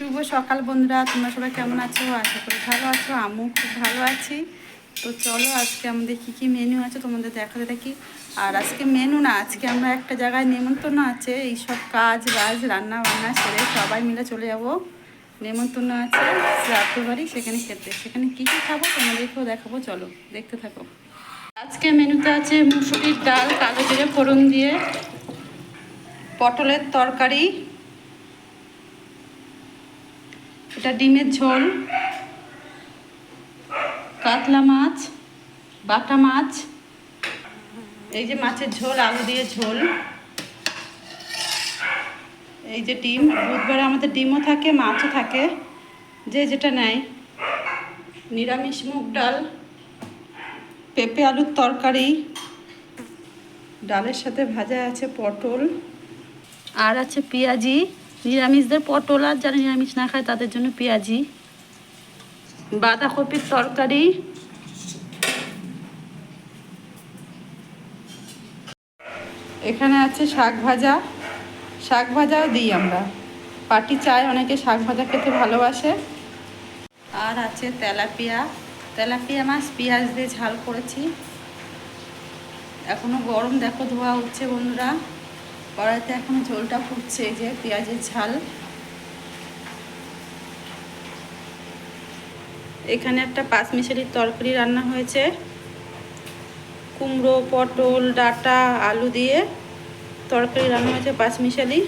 শুভ সকাল বন্ধুরা, তোমরা সবাই কেমন আছো? আশা করি ভালো আছো, আমিও খুব ভালো আছি। তো চলো আজকে আমাদের কী কী মেনু আছে তোমাদের দেখাতে থাকি। আর আজকে মেনু না, আজকে আমরা একটা জায়গায় নেমন্তন্ন আছে, এইসব কাজ, বাজ, রান্না বান্না সেরে সবাই মিলে চলে যাব। নেমন্তন্ন আছে শ্রাদ্ধ বাড়ি, সেখানে খেতে। সেখানে কী কী খাব তোমাদেরকেও দেখাবো, চলো দেখতে থাকো। আজকে মেনুতে আছে মুসুরির ডাল কালো জিরে ফোড়ন দিয়ে, পটলের তরকারি এটা ডিমের ঝোল, কাতলা মাছ, বাটা মাছ, এই যে মাছের ঝোল, আলু দিয়ে ঝোল। এই যে ডিম, বুধবারে আমাদের ডিমও থাকে, মাছও থাকে। যে যেটা নেয়। নিরামিষ মুগ ডাল, পেঁপে আলুর তরকারি, ডালের সাথে ভাজা আছে পটল, আর আছে পেঁয়াজি। নিরামিষদের পটল আর যারা নিরামিষ না খায়, তাদের জন্য পেঁয়াজি, বাঁধাকপির তরকারি। এখানে আছে শাক ভাজা। শাক ভাজাও দিই আমরা। পাটি চায় অনেকে শাক ভাজা খেতে ভালোবাসে। আর আছে তেলাপিয়া। তেলাপিয়া মাছ পেঁয়াজ দিয়ে ঝাল করেছি। এখনও গরম, দেখো ধোয়া হচ্ছে বন্ধুরা। কড়াইতে এখন ঝোলটা ফুটছে যে পেঁয়াজের ঝাল। এখানে একটা পাঁচমিশালির তরকারি রান্না হয়েছে। কুমড়ো, পটল, ডাটা, আলু দিয়ে তরকারি রান্না হয়েছে পাঁচমিশালি।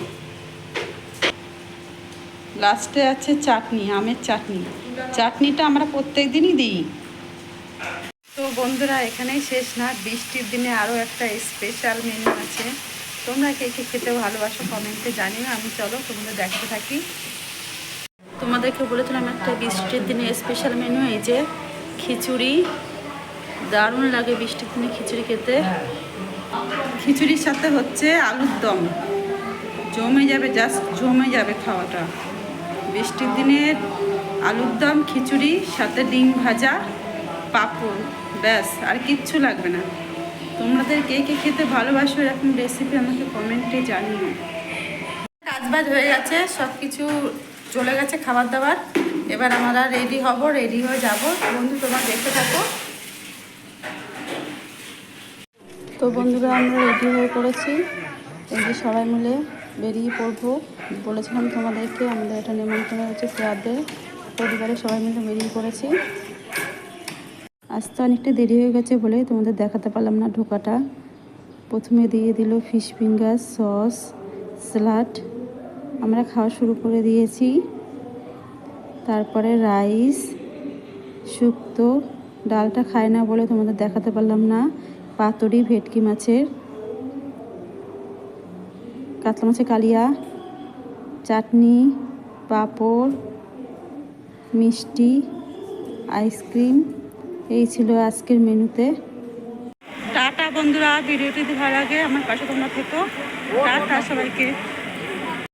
লাস্টে আছে চাটনি, আমের চাটনি। চাটনিটা আমরা প্রত্যেক দিনই দিই। তো বন্ধুরা, এখানেই শেষ না, বৃষ্টির দিনে আরও একটা স্পেশাল মেনু আছে। তোমরা কে কে খেতে ভালোবাসো কমেন্টে জানিও, আমি চলো তোমাদের দেখতে থাকি। তোমাদেরকে বলেছিলাম একটা বৃষ্টির দিনে স্পেশাল মেনু এই যে খিচুড়ি। দারুণ লাগে বৃষ্টির দিনে খিচুড়ি খেতে। খিচুড়ির সাথে হচ্ছে আলুর দম। জমে যাবে জাস্ট জমে যাবে খাওয়াটা। বৃষ্টির দিনে আলুর দম, খিচুড়ি, সাথে ডিম ভাজা, পাপড়, ব্যাস, আর কিচ্ছু লাগবে না। তোমাদের কে কে খেতে ভালোবাসো এরকম রেসিপি আমাকে কমেন্টে জানিও। কাজবাজ হয়ে গেছে সব কিছু চলে গেছে খাবার দাবার এবার আমরা রেডি হব রেডি হয়ে যাব। বন্ধু, তোমার দেখতে থাকো। তো বন্ধুরা, আমরা রেডি হয়ে পড়েছি। এই যে সবাই মিলে বেরিয়ে পড়ব। বলেছিলাম তোমাদেরকে আমাদের এটা নিমন্ত্রণ হচ্ছে শ্রাদ্ধে পরিবারের সবাই মিলে বেরিয়ে পড়েছি। আসতে অনেকটা দেরি হয়ে গেছে বলে তোমাদের দেখাতে পারলাম না ঢোকাটা। প্রথমে দিয়ে দিল ফিশ ফিঙ্গার, সস, স্যালাড। আমরা খাওয়া শুরু করে দিয়েছি। তারপরে রাইস, শুক্তো। ডালটা খায় না বলে তোমাদের দেখাতে পারলাম না। পাতুরি, ভেটকি মাছের। কাতলা মাছের কালিয়া, চাটনি, পাঁপড়, মিষ্টি, আইসক্রিম। এই ছিল আজকের মেনুতে। টাটা বন্ধুরা, ভিডিওটি ভালো লাগে আমার পাশে তোমরা থেকো। টাটা সবাইকে।